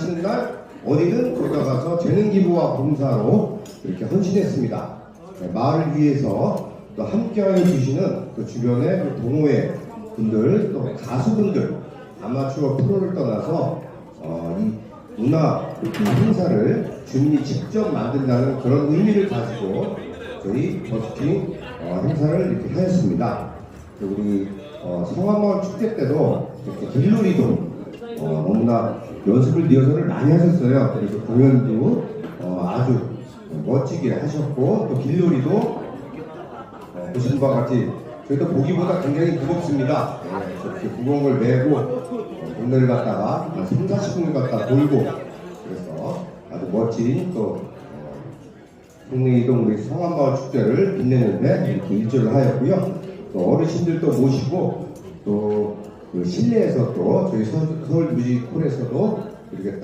하는 날 어디든 거기가 가서 재능 기부와 봉사로 이렇게 헌신했습니다. 네, 마을을 위해서 또 함께하여 주시는 그 주변의 그 동호회 분들 또 가수분들 아마추어 프로를 떠나서 어, 이 문화 이 행사를 주민이 직접 만든다는 그런 의미를 가지고 저희 버스킹 어, 행사를 이렇게 하였습니다. 또 우리 어, 성화마을 축제 때도 이렇게 길놀이도 어, 너무나 연습을 리허설을 많이 하셨어요. 그래서 공연도 어, 아주 멋지게 하셨고 또 길놀이도 어, 보시는 바와 같이 저희도 보기보다 굉장히 무겁습니다. 네, 저렇게 무거운 걸 메고 어, 동네를 갔다가 한 3, 40분을 갔다 돌고 그래서 아주 멋진 또 어, 동네 이동 우리 성안마을 축제를 빛내는데 이렇게 일조를 하였고요. 또 어르신들도 모시고 또그 실내에서 또 저희 서- 서울 뮤지컬에서도 이렇게